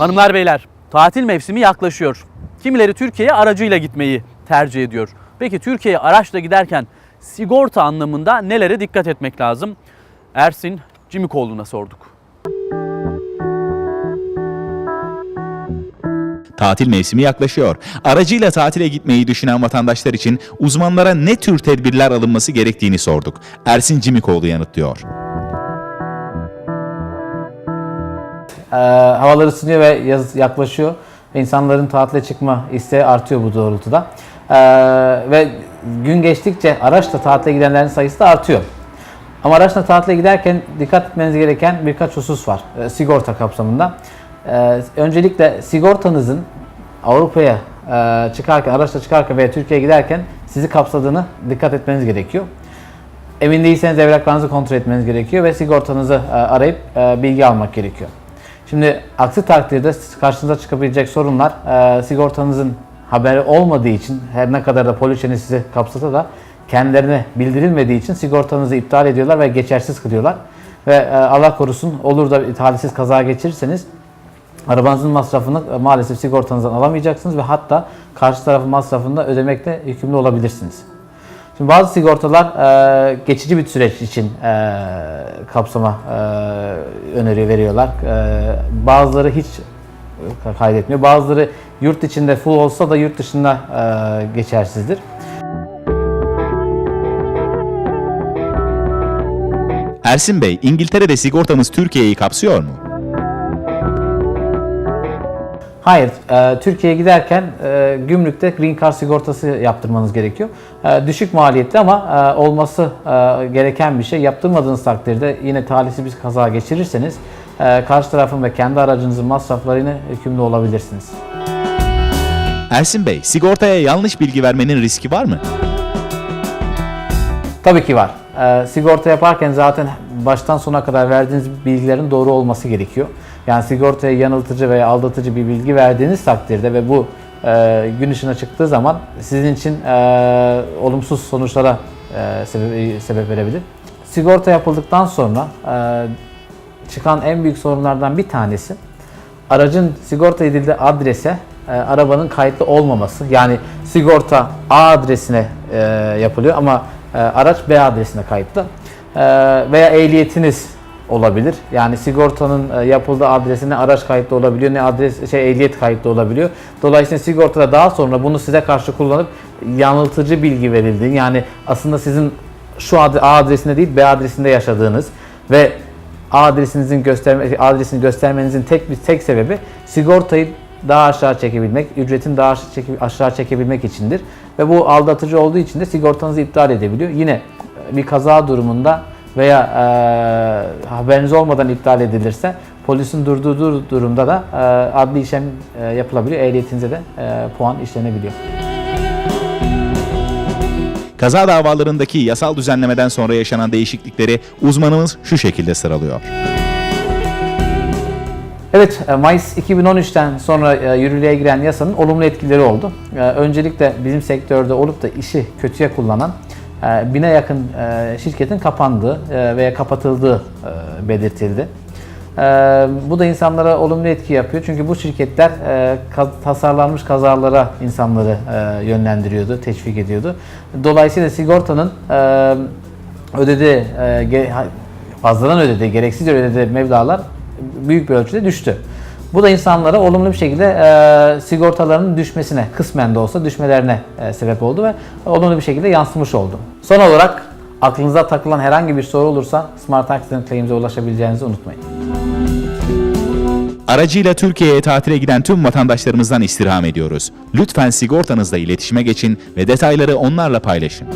Hanımlar beyler, tatil mevsimi yaklaşıyor. Kimileri Türkiye'ye aracıyla gitmeyi tercih ediyor. Peki Türkiye'ye araçla giderken sigorta anlamında nelere dikkat etmek lazım? Ersin Cimikoğlu'na sorduk. Tatil mevsimi yaklaşıyor. Aracıyla tatile gitmeyi düşünen vatandaşlar için uzmanlara ne tür tedbirler alınması gerektiğini sorduk. Ersin Cimikoğlu yanıtlıyor. Ee, havalar ısınıyor ve yaz yaklaşıyor. Ve İnsanların tatile çıkma isteği artıyor bu doğrultuda. Ee, ve gün geçtikçe araçla tatile gidenlerin sayısı da artıyor. Ama araçla tatile giderken dikkat etmeniz gereken birkaç husus var e, sigorta kapsamında. Ee, öncelikle sigortanızın Avrupa'ya e, çıkarken, araçla çıkarken veya Türkiye'ye giderken sizi kapsadığını dikkat etmeniz gerekiyor. Emin değilseniz evraklarınızı kontrol etmeniz gerekiyor ve sigortanızı e, arayıp bilgi almak gerekiyor. Şimdi aksi takdirde karşınıza çıkabilecek sorunlar e, sigortanızın haberi olmadığı için her ne kadar da poliçeniz sizi kapsasa da kendilerine bildirilmediği için sigortanızı iptal ediyorlar ve geçersiz kılıyorlar. Ve e, Allah korusun olur da talihsiz kaza geçirirseniz arabanızın masrafını e, maalesef sigortanızdan alamayacaksınız ve hatta karşı tarafın masrafını da ödemekle yükümlü olabilirsiniz. Şimdi bazı sigortalar e, geçici bir süreç için e, kapsama e, öneri veriyorlar. E, bazıları hiç kaydetmiyor. Bazıları yurt içinde full olsa da yurt dışında e, geçersizdir. Ersin Bey, İngiltere'de sigortamız Türkiye'yi kapsıyor mu? Hayır, e, Türkiye'ye giderken e, gümrükte Green Card sigortası yaptırmanız gerekiyor. E, düşük maliyetli ama e, olması e, gereken bir şey. Yaptırmadığınız takdirde yine talihsiz bir kaza geçirirseniz e, karşı tarafın ve kendi aracınızın masraflarını yükümlü olabilirsiniz. Ersin Bey, sigortaya yanlış bilgi vermenin riski var mı? Tabii ki var. Ee, sigorta yaparken zaten baştan sona kadar verdiğiniz bilgilerin doğru olması gerekiyor. Yani sigortaya yanıltıcı veya aldatıcı bir bilgi verdiğiniz takdirde ve bu e, gün ışığına çıktığı zaman sizin için e, olumsuz sonuçlara e, sebep, sebep verebilir. Sigorta yapıldıktan sonra e, çıkan en büyük sorunlardan bir tanesi aracın sigorta edildiği adrese e, arabanın kayıtlı olmaması. Yani sigorta A adresine e, yapılıyor ama e, araç B adresine kayıtlı. E, veya ehliyetiniz olabilir. Yani sigortanın e, yapıldığı adresine araç kayıtlı olabiliyor ne adres şey ehliyet kayıtlı olabiliyor. Dolayısıyla sigortada daha sonra bunu size karşı kullanıp yanıltıcı bilgi verildiği yani aslında sizin şu ad- A adresinde değil B adresinde yaşadığınız ve adresinizin gösterme adresini göstermenizin tek bir tek sebebi sigortayı daha aşağı çekebilmek, ücretin daha aşağı, çeke- aşağı çekebilmek içindir. Ve bu aldatıcı olduğu için de sigortanızı iptal edebiliyor. Yine e, bir kaza durumunda veya e, haberiniz olmadan iptal edilirse polisin durduğu dur- durumda da e, adli işlem e, yapılabiliyor. Ehliyetinize de e, puan işlenebiliyor. Kaza davalarındaki yasal düzenlemeden sonra yaşanan değişiklikleri uzmanımız şu şekilde sıralıyor. Evet, e, Mayıs 2013'ten sonra e, yürürlüğe giren yasanın olumlu etkileri oldu. E, Öncelikle bizim sektörde olup da işi kötüye kullanan bine yakın şirketin kapandığı veya kapatıldığı belirtildi. Bu da insanlara olumlu etki yapıyor çünkü bu şirketler tasarlanmış kazalara insanları yönlendiriyordu, teşvik ediyordu. Dolayısıyla sigortanın ödediği, fazladan ödediği, gereksiz ödediği mevlalar büyük bir ölçüde düştü. Bu da insanlara olumlu bir şekilde e, sigortalarının düşmesine, kısmen de olsa düşmelerine e, sebep oldu ve olumlu bir şekilde yansımış oldu. Son olarak aklınıza takılan herhangi bir soru olursa Smart Accident Claims'e ulaşabileceğinizi unutmayın. Aracıyla Türkiye'ye tatile giden tüm vatandaşlarımızdan istirham ediyoruz. Lütfen sigortanızla iletişime geçin ve detayları onlarla paylaşın.